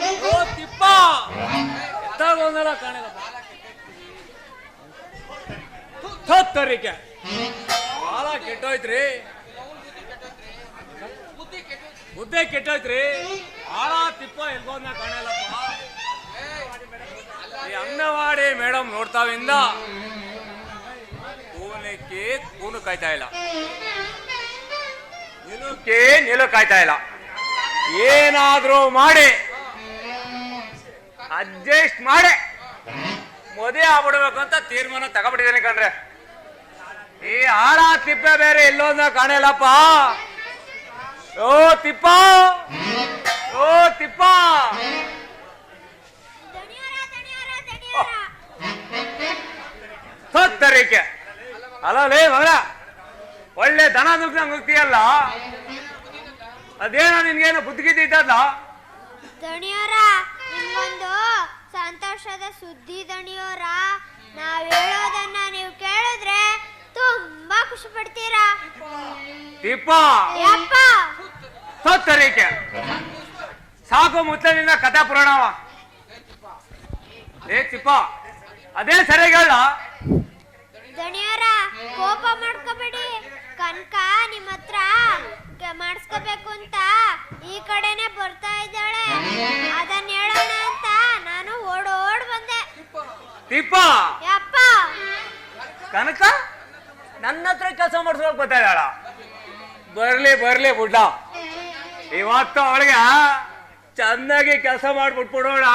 ಓ ತಿಪ್ಪ ಕೆಟ್ಟೋಯ್ತ್ರಿ. ಬುದ್ಧಿ ಕೆಟ್ಟೋಯ್ತ್ರಿ. ಬಾಳ ತಿಪ್ಪ ಎಲ್ಗೋದ್ನ ಕಾಣಲ್ಲಪ್ಪ ಅಂಗನವಾಡಿ ಮೇಡಮ್ ನೋಡ್ತಾವಿಂದ ಕಾಯ್ತಾ ಇಲ್ಲ. ನಿಲುಕೆ ನಿಲು ಕಾಯ್ತಾ ಇಲ್ಲ. ಏನಾದ್ರೂ ಮಾಡಿ. ಅಡ್ಜಸ್ಟ್ ಮಾಡಿ. ಮದುವೆ ಆಗ್ಬಿಡ್ಬೇಕು ಅಂತ ತೀರ್ಮಾನ ತಗೊಬಿಟ್ಟಿದ್ದೀನಿ ಕಣ್ರೆ. ಈ ಆಳ ತಿಪ್ಪೆ ಬೇರೆ ಎಲ್ಲೋಂದ ಕಾಣಲಪ್ಪ ಓ, ತಿಪ್ಪ. ಓ, ತಿಪ್ಪ. ಸತ್ತರಿಕೆ. ಅಲ್ಲ ಲೇ ಮಗ ಒಳ್ಳೆ ದನ ನುಗ್ದಂಗ್ ಹೋಗ್ತೀಯಲ್ಲ ಅದೇನೋ ನಿನ್ಗೇನು ಬುದ್ಧಿಗಿದ್ದ ಇದ್ದಲ್ಲ ನಿಮ್ಗೊಂದು ಸಂತೋಷದ ಸುದ್ದಿ ದಣಿಯೋರ? ನಾವ್ ಹೇಳೋದನ್ನ ನೀವು ಕೇಳಿದ್ರೆ ತುಂಬಾ ಖುಷಿ ಪಡ್ತೀರಾ? ತಿಪ್ಪ ಯಪ್ಪ! ತತ್ತರಿಕೆ ಸಾಕು ಮುತ್ತಲಿನ ಕಥಾ ಪುರಾಣವ. ಏ ತಿಪ್ಪ ಅದೇ ಸರಿಯಾಗಿ ಹೇಳ ದಣಿಯೋರ ಕೋಪ ಮಾಡ್ಕೋಬೇಡಿ. ಕನಕ ನಿಮ್ಮ ಹತ್ರ ಮಾಡಿಸ್ಕೋಬೇಕು ಅಂತ ಈ ಕಡೆನೆ ಬರ್ತಾ ಇದ್ದಾಳೆ. ಅದನ್ನ ತಿಪ್ಪ ಯಪ್ಪ! ಕನಕ? ನನ್ನ ಹತ್ರ ಕೆಲಸ ಮಾಡಿಸ್ಕೊಳಕ್ ಬರ್ತಾ ಇದ್ದಾಳ. ಬರ್ಲಿ ಬರ್ಲಿ ಬುಡ್ಡ ಇವತ್ತು ಅವಳಿಗೆ ಚೆನ್ನಾಗಿ ಕೆಲಸ ಮಾಡ್ಬಿಟ್ಬಿಡೋಣ.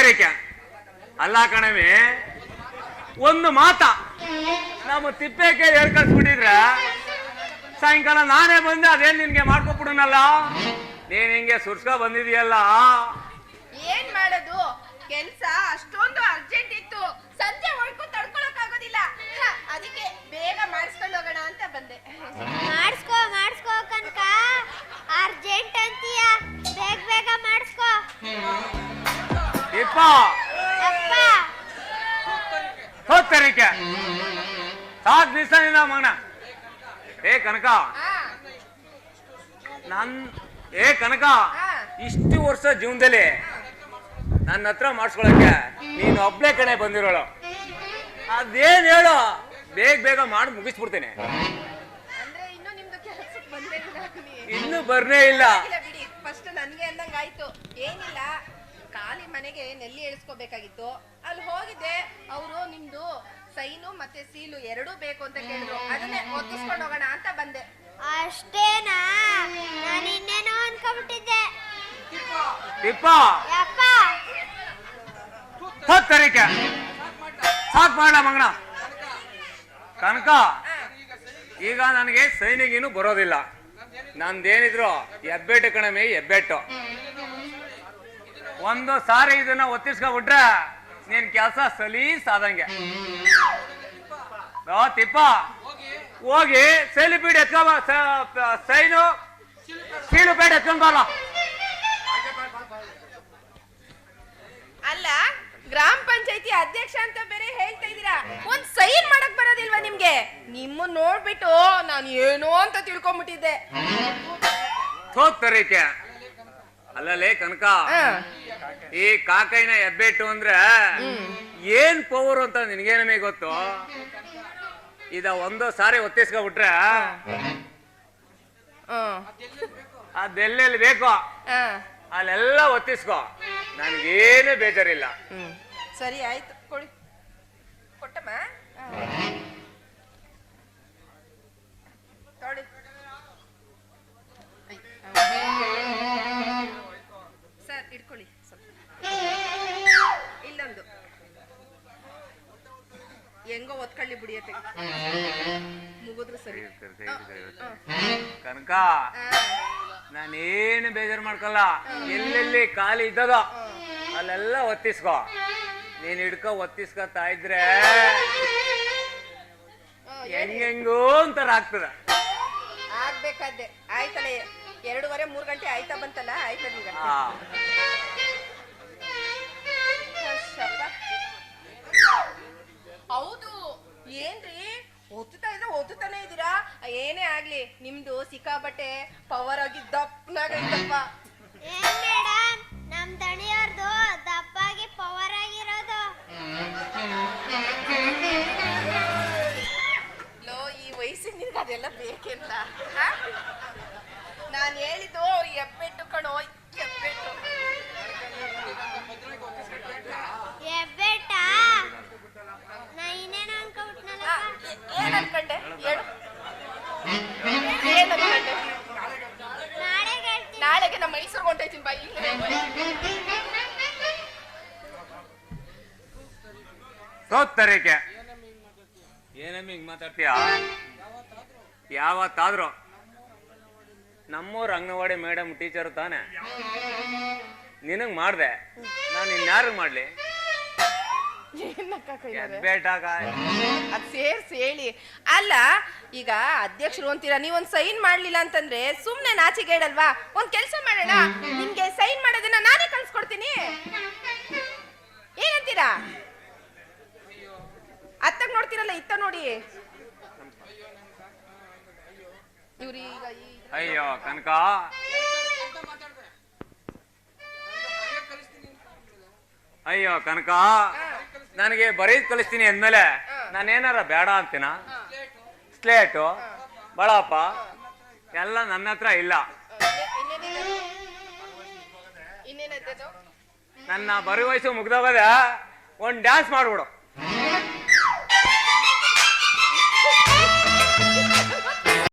ಹತ್ತರಿಕೆ ಅಲ್ಲ ಕಣವಿ ಒಂದು ಮಾತ. ನಮ್ಮ ತಿಪ್ಪೇಕೆ ಹೇಳ್ ಕಳ್ಸ್ಬಿಟ್ಟಿದ್ರೆ ಸಾಯಂಕಾಲ ನಾನೇ ಬಂದೆ, ಅದೇನ್ ನಿನ್ಗೆ ಮಾಡ್ಕೊಬಿಡನಲ್ಲ ನೀನ್ ಹಿಂಗೆ ಸುರ್ಸ್ಕೊ ಬಂದಿದೀಯಲ್ಲ? ಏನ್ ಮಾಡೋದು? ಕೆಲ್ಸ ಅಷ್ಟೊಂದು ಅರ್ಜೆಂಟ್ ಇತ್ತು. ಸಂಜೆ ಹೊಡ್ಕೊಂಡು ಹತ್ತರಿಕೆ ಸಾಕ್ ದಿವಸ ನಿನ್ನ ಮಗನ. ಏ ಕನಕ. ನನ್ ಏ ಕನಕ. ಇಷ್ಟು ವರ್ಷ ಜೀವನದಲ್ಲಿ ನನ್ನ ಹತ್ರ ಮಾಡಿಸ್ಕೊಳಕ್ಕೆ ನೀನು ಒಬ್ಳೆ ಕಡೆ ಬಂದಿರೋಳು. ಅದೇನ್ ಹೇಳು? ಬೇಗ ಬೇಗ ಮಾಡಿ ಮುಗಿಸ್ಬಿಡ್ತೇನೆ. ಇನ್ನು ಬರ್ನೇ ಇಲ್ಲ. ಫಸ್ಟ್ ನನ್ಗೆ ಏನಿಲ್ಲ. ಖಾಲಿ ಮನೆಗೆ ನೆಲ್ಲಿ ಎಳ್ಸ್ಕೋಬೇಕಾಗಿತ್ತು. ಅಲ್ಲಿ ಹೋಗಿದ್ದೆ ಅವರು ನಿಮ್ದು ಸೈನು ಮತ್ತೆ ಸೀಲು ಎರಡೂ ಬೇಕು ಅಂತ ಕೇಳಿದ್ರು. ಅದನ್ನೇ ಒತ್ತಿಸ್ಕೊಂಡು ಹೋಗೋಣ ಅಂತ ಬಂದೆ. ಅಷ್ಟೇನಾ? ನಾನು ಇನ್ನೇನೋ ಅನ್ಕೊಂಡ್ಬಿಟ್ಟಿದ್ದೆ. ತಿಪ್ಪ ಯಪ್ಪ. ಸಾಕ್ ಮಾಡ ಮಗಣ. ಕನಕ ಈಗ ನನಗೆ ಸೈನಿಗೇನು ಬರೋದಿಲ್ಲ. ನಂದೇನಿದ್ರು ಹೆಬ್ಬೆಟ್ಟು ಕಣಮೆ ಎಬ್ಬೆಟ್ಟು ಒಂದು ಸಾರಿ ಇದನ್ನ ಒತ್ತಿಸ್ಕೊಬಿಟ್ರ ನೀನ್ ಕೆಲಸ ಸಲೀಸ್ ಆದಂಗೆ. ತಿಪ್ಪ. ಹೋಗಿ ಸೈಲು ಬೀಡ್ ಎತ್ಕೊಂಬ ಸೈನು. ಸೀಲು ಬೇಡ ಎತ್ಕೊಂಬಲ್ಲ ಅಲ್ಲ. ಗ್ರಾಮ ಪಂಚಾಯತಿ ಅಧ್ಯಕ್ಷ ಅಂತ ಬೇರೆ ಹೇಳ್ತಾ ಇದೀರಾ ಒಂದ್ ಸೈನ್ ಮಾಡಕ್ ಬರೋದಿಲ್ವಾ ನಿಮ್ಗೆ? ನಿಮ್ಮ ನೋಡ್ಬಿಟ್ಟು ನಾನು ಏನೋ ಅಂತ ತಿಳ್ಕೊಂಬಿಟ್ಟಿದ್ದೆ. ಥೋತ್ತರಿಕೆ ಅಲ್ಲಲೇ ಕನಕ. ಈ ಕಾಕೈನ ಎಬ್ಬೆಟ್ಟು ಅಂದ್ರೆ ಏನ್ ಪವರ್ ಅಂತ ನಿನ್ಗೇನಮೇ ಗೊತ್ತು? ಇದ ಒಂದು ಸಾರಿ ಒತ್ತಿಸ್ಕೊಬಿಟ್ರೆ ಆ, ಅದೆಲ್ಲೆಲ್ಲಿ ಬೇಕೋ ಆ, ಅಲ್ಲೆಲ್ಲ ಒತ್ತಿಸ್ಕೊ. ನನ್ಗೇನು ಬೇಜಾರಿಲ್ಲ. ಸರಿ ಆಯ್ತು. ಕೊಡಿ. ಕೊಟ್ಟಮ್ಮ. ಒತ್ಕೊಳ್ಳಿ ಬಿಡಿಯತ್ತೆ ಮುಗಿದ್ರು ಸರಿ. ಕನಕ ನಾನೇನು ಬೇಜಾರು ಮಾಡ್ಕೊಲ್ಲ. ಎಲ್ಲೆಲ್ಲಿ ಖಾಲಿ ಇದ್ದದ ಅಲ್ಲೆಲ್ಲ ಒತ್ತಿಸ್ಕೋ. ನೀನ್ ಹಿಡ್ಕೊ ಒತ್ತಿಸ್ಕೊತಾ ಇದ್ರೆ ಹೆಂಗೆಂಗೋ ಅಂತಾರ ಆಗ್ತದ. ಆಗ್ಬೇಕಾದ್ದೆ ಆಯ್ತಲ್ಲ ಎರಡೂವರೆ ಮೂರು ಗಂಟೆ ಆಯ್ತಾ ಬಂತಲ್ಲ? ಆಯ್ತಾ ಏನ್ರಿ? ಒತ್ತುತ್ತಾ ಇದ್ರೆ ಒತ್ತುತ್ತಾನೆ ಇದೀರಾ ಏನೇ ಆಗ್ಲಿ, ನಿಮ್ದು ಸಿಕ್ಕಾಬಟ್ಟೆ ಪವರ್ ಆಗಿ ಮೇಡಮ್ ನಮ್ ದಣಿಯವ್ರದು ದಪ್ಪಾಗಿ ಪವರ್ ಆಗಿರೋದು ಲೋ, ಈ ವಯಸ್ಸಿನ ನಿನ್ಗೆ ಅದೆಲ್ಲ ಬೇಕೆಂತ? ನಾನು ಹೇಳಿದ್ದು ಎಬ್ಬೆಟ್ಟು ಕಣೋ, ಎಬ್ಬೆಟ್ಟ ನಾ ಇನ್ನೇನು ಆ, ಅನ್ಕೊಂಬಿಟ್ನಲ್ಲ ಏ- ಏನ್ ಅನ್ಕಂಡೆ? ಹೇಳು. ಏನ್ ಅನ್ಕಂಡೆ? ನಾಳೆಗೆ ನಮ್ಮ ಮೈಸೂರು ಹೊಂಟೈತೀನಿ ಬಾಯಿ ಸೋತ್ತರಿಕೆ ಏನಮ್ಮ ಹಿಂಗ್ ಮಾತಾಡ್ತೀಯ? ಯಾವತ್ತಾದ್ರೂ. ನಮ್ಮೂರ್ ಅಂಗನವಾಡಿ ಮೇಡಮ್ ಟೀಚರ್ ತಾನೆ. ನಿನಗ್ ಮಾಡ್ದೆ. ನಾನು ಇನ್ಯಾರಿಗೆ ಮಾಡ್ಲಿ? ಅದ್ ಸೇರ್ಸಿ ಹೇಳಿ. ಅಲ್ಲ ಈಗ ಅಧ್ಯಕ್ಷರು ಅಂತೀರಾ ನೀವೊಂದ್ ಸೈನ್ ಮಾಡ್ಲಿಲ್ಲ ಅಂತಂದ್ರೆ ಸುಮ್ನೆ ನಾಚಿಗೇಡಲ್ವಾ ಒಂದ್ ಕೆಲ್ಸ ಮಾಡೋಣ. ನಿಮ್ಗೆ ಸೈನ್ ಮಾಡೋದನ್ನ ನಾನೇ ಕಳ್ಸ್ಕೊಡ್ತೀನಿ. ಏನಂತೀರಾ? ಅತ್ತಾಗ ನೋಡ್ತೀರಲ್ಲ ಇತ್ತ ನೋಡಿ. ಅಯ್ಯೋ ಕನಕ. ಅಯ್ಯೋ ಕನಕ. ನನಗೆ ಬರೀದ್ ಕಲಿಸ್ತೀನಿ ಅಂದ್ಮೇಲೆ ನಾನೇನಾರ ಬೇಡ ಅಂತೀನ? ಸ್ಲೇಟು ಬಳಪ ಎಲ್ಲ ನನ್ನ ಹತ್ರ ಇಲ್ಲ. ನನ್ನ ಬರಿ ವಯಸ್ಸು ಮುಗ್ದೋಗದ ಒಂದು ಡ್ಯಾನ್ಸ್ ಮಾಡ್ಬಿಡು.